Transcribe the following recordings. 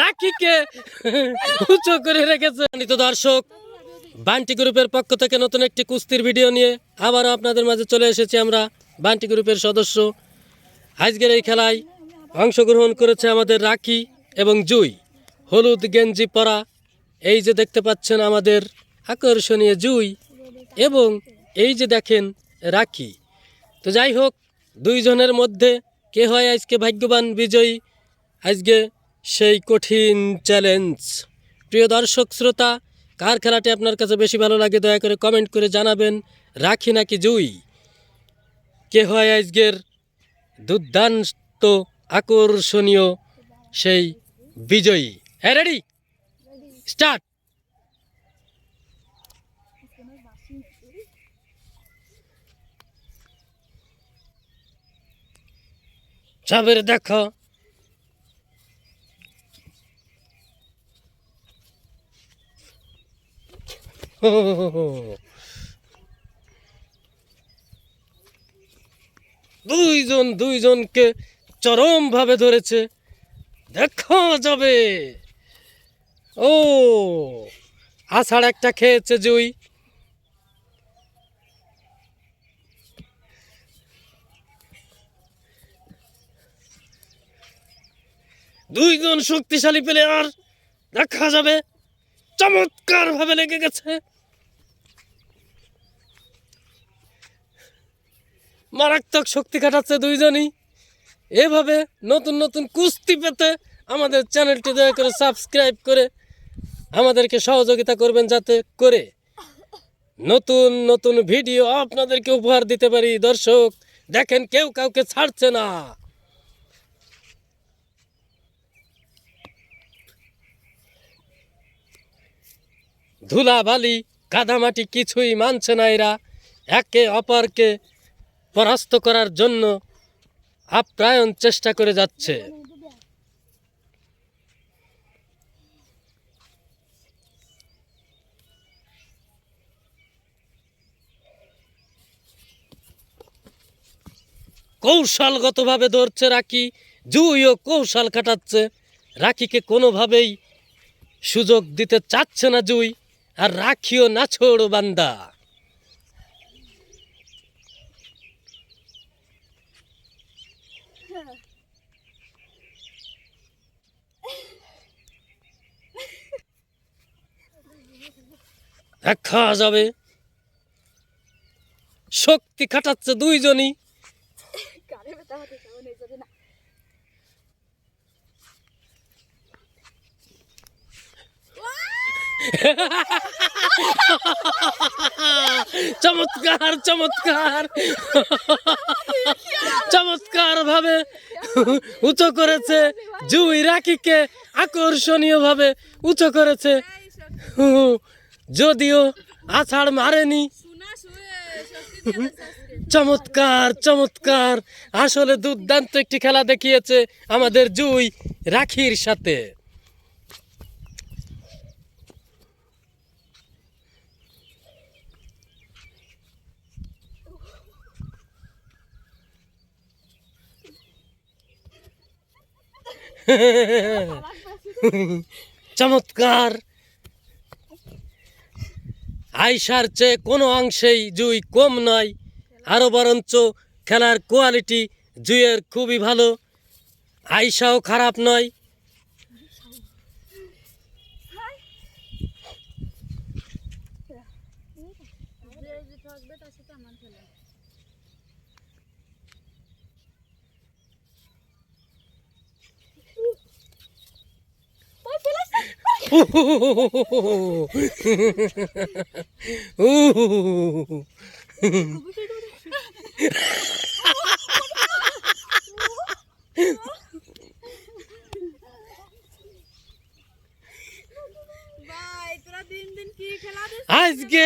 রাখিকে উঁচু করে রেখেছে। তো দর্শক, বান্টি গ্রুপের পক্ষ থেকে নতুন একটি কুস্তির ভিডিও নিয়ে আবারও আপনাদের মাঝে চলে এসেছি আমরা, বান্টি গ্রুপের সদস্য। আজকের এই খেলায় অংশগ্রহণ করেছে আমাদের রাখি এবং জুই, হলুদ গেঞ্জি পরা এই যে দেখতে পাচ্ছেন আমাদের আকর্ষণীয় জুই এবং এই যে দেখেন রাখি। তো যাই হোক, দুইজনের মধ্যে কে হয় আজকে ভাগ্যবান বিজয়ী? আজকে সেই কঠিন চ্যালেঞ্জ প্রিয় দর্শক, শ্রোতা, কার খেলাটি আপনার কাছে বেশি ভালো লাগে দয়া করে কমেন্ট করে জানাবেন। রাখি নাকি জুই? কে হয় আজকের দুর্দান্ত আকর্ষণীয় সেই বিজয়ী? হ্যাঁ রেডি স্টার্ট। সবের দেখো। দুইজন দুইজনকে চরমভাবে ধরেছে। দেখা যাবে। ও, আষাঢ় একটা খেয়েছে জুই। দুইজন শক্তিশালী প্লেয়ার দেখা যাবে চমৎকার ভাবে লেগে গেছে। মারাত্মক শক্তি কাটাচ্ছে দুইজনই। এভাবে নতুন নতুন কুস্তি পেতে আমাদের চ্যানেলটি দয়া করে সাবস্ক্রাইব করে আমাদেরকে সহযোগিতা করবেন যাতে করে নতুন নতুন ভিডিও আপনাদেরকে উপহার দিতে পারি। দর্শক, দেখেন কেউ কাউকে ছাড়ছে না। ধুলা বালি কাদামাটি কিছুই মানছে না এরা। একে অপরকে পরাস্ত করার জন্য আপ্রায়ণ চেষ্টা করে যাচ্ছে। কৌশলগতভাবে ধরছে রাখি জুইও কৌশল খাটাচ্ছে। রাখিকে কোনোভাবেই সুযোগ দিতে চাচ্ছে না জুই, আর রাখিও নাছোড় বান্দা। দেখা যাবে। শক্তি খাটাচ্ছে দুইজনই। চমৎকার চমৎকার। চমৎকার ভাবে উঁচু করেছে জুই রাখিকে আকর্ষণীয় ভাবে উঁচু করেছে। যদিও আছাড় মারেনি। চমৎকার চমৎকার। আসলে দুর্দান্ত একটি খেলা দেখিয়েছে আমাদের জুই রাখির সাথে। চমৎকার। আইসার চেয়ে কোনো অংশেই জুই কম নয়। আরও বরঞ্চ খেলার কোয়ালিটি জুয়ের খুবই ভালো। আইসাও খারাপ নয়। আজকে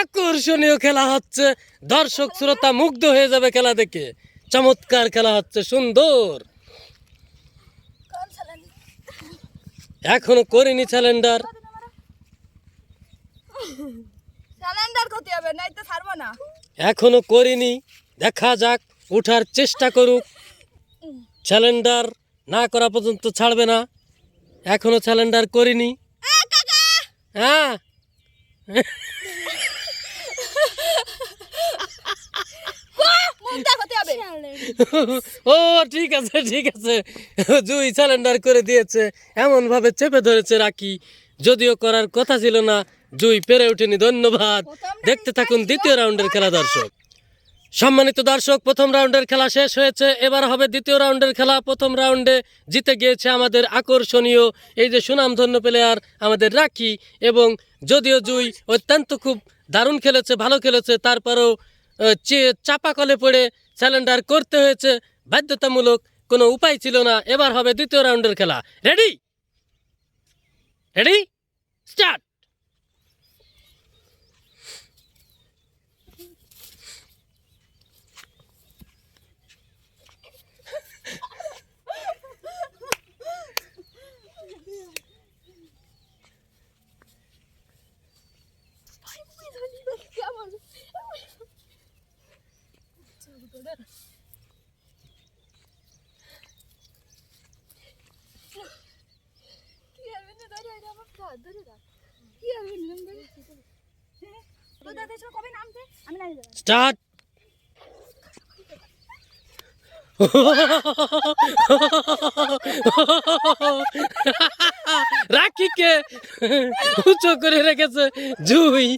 আকর্ষণীয় খেলা হচ্ছে দর্শক শ্রোতা মুগ্ধ হয়ে যাবে খেলা দেখে। চমৎকার খেলা হচ্ছে সুন্দর। এখনও করিনি স্যালেন্ডার এখনও করিনি। দেখা যাক, উঠার চেষ্টা করুক। স্যালেন্ডার না করা পর্যন্ত ছাড়বে না। এখনও স্যালেন্ডার করিনি। হ্যাঁ। ও, ঠিক আছে ঠিক আছে। জুই স্যালেন্ডার করে দিয়েছে। এমন ভাবে চেপে ধরেছে রাখি। যদিও করার কথা ছিল না, জুই পেরে ওঠেনি, ধন্যবাদ। দেখতে থাকুন দ্বিতীয় রাউন্ডের খেলা দর্শক। সম্মানিত দর্শক, প্রথম রাউন্ডের খেলা শেষ হয়েছে। এবার হবে দ্বিতীয় রাউন্ডের খেলা। প্রথম রাউন্ডে জিতে গিয়েছে আমাদের আকর্ষণীয় এই যে সুনামধন্য প্লেয়ার আমাদের রাখি এবং যদিও জুই অত্যন্ত খুব দারুণ খেলেছে, ভালো খেলেছে, তারপরেও চাপা কলে পড়ে স্যালেন্ডার করতে হয়েছে। বাধ্যতামূলক কোনো উপায় ছিল না। এবার হবে দ্বিতীয় রাউন্ডের খেলা। রেডি রেডি স্টার্ট আমি নাই যাব স্টার্ট রাখিকে উঁচু করে রেখেছে জুই।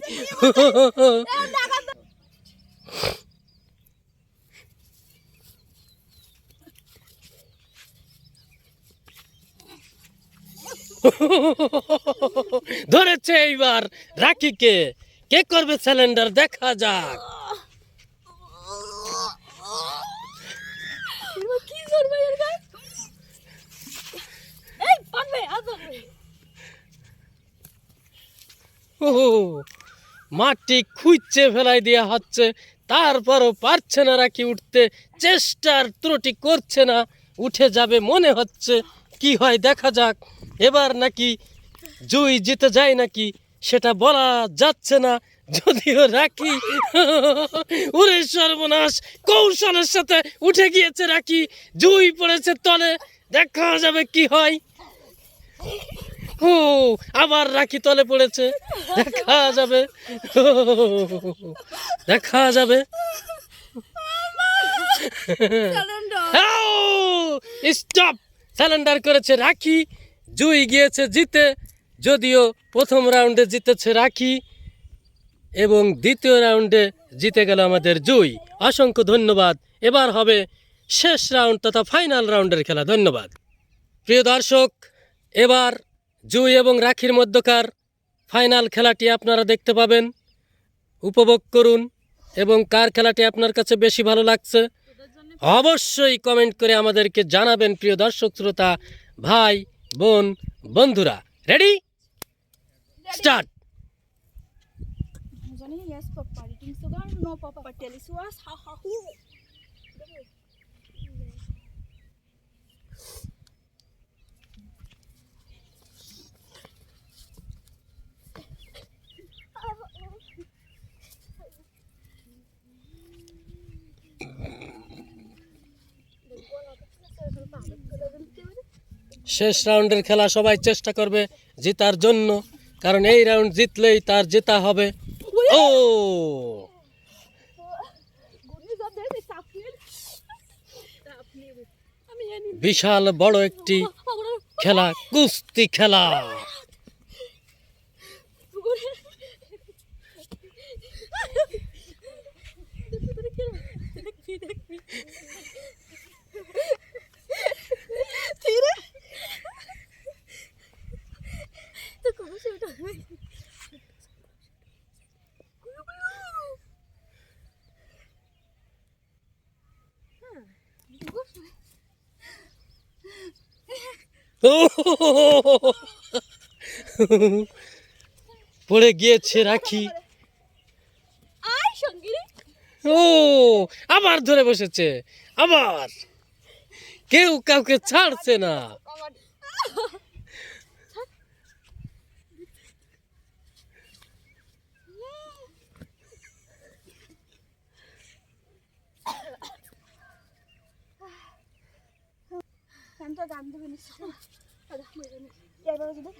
ধরেছে এইবার রাখিকে। কে করবে সিলিন্ডার দেখা যাক। ও মাটি খুঁজছে ফেলাই দেওয়া হচ্ছে। তারপরও পারছে না রাখি উঠতে। চেষ্টার ত্রুটি করছে না। উঠে যাবে মনে হচ্ছে। কি হয় দেখা যাক। এবার নাকি জুই জিতে যায় নাকি সেটা বলা যাচ্ছে না যদিও রাখি। ওরে সর্বনাশ কৌশলের সাথে উঠে গিয়েছে রাখি। জুই পড়েছে তলে দেখা যাবে কি হয়। ও আবার রাখি তলে পড়েছে দেখা যাবে। দেখা যাবে। স্টপ স্যালেন্ডার করেছে রাখি। জুই গিয়েছে জিতে, যদিও প্রথম রাউন্ডে জিতেছে রাখি এবং দ্বিতীয় রাউন্ডে জিতে গেল আমাদের জুই অসংখ্য ধন্যবাদ। এবার হবে শেষ রাউন্ড তথা ফাইনাল রাউন্ডের খেলা। ধন্যবাদ। প্রিয় দর্শক, এবার জুই এবং রাখির মধ্যকার ফাইনাল খেলাটি আপনারা দেখতে পাবেন। উপভোগ করুন এবং কার খেলাটি আপনার কাছে বেশি ভালো লাগছে অবশ্যই কমেন্ট করে আমাদেরকে জানাবেন। প্রিয় দর্শক, শ্রোতা, ভাই বোন বন্ধুরা ready start yes, Papa. Eating sugar? No, Papa. Tell us was ha ha শেষ রাউন্ডের খেলা সবাই চেষ্টা করবে জেতার জন্য। কারণ এই রাউন্ড জিতলেই তার জেতা হবে। ও! বিশাল বড় একটি খেলা, কুস্তি খেলা। পড়ে গিয়েছে রাখি। ও আবার ধরে বসেছে। আবার। কেউ কাউকে ছাড়ছে না। আমার তো গান দেবে নিশ্চয় এবার যদি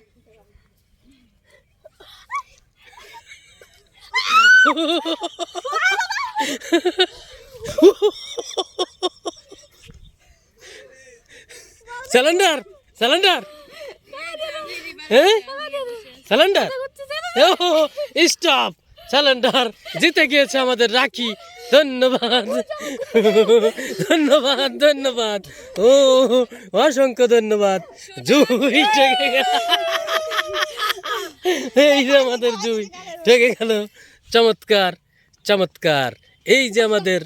সিলিন্ডার সিলিন্ডার হ্যাঁ সিলিন্ডার স্টপ সিলিন্ডার জিতে গিয়েছে আমাদের রাখি। ধন্যবাদ। ধন্যবাদ ধন্যবাদ। ও, অসংখ্য ধন্যবাদ। জুই ঠেকে এই যে আমাদের জুই ঠেকে গেল। চমৎকার চমৎকার। এই যে আমাদের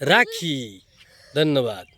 রাখি। ধন্যবাদ।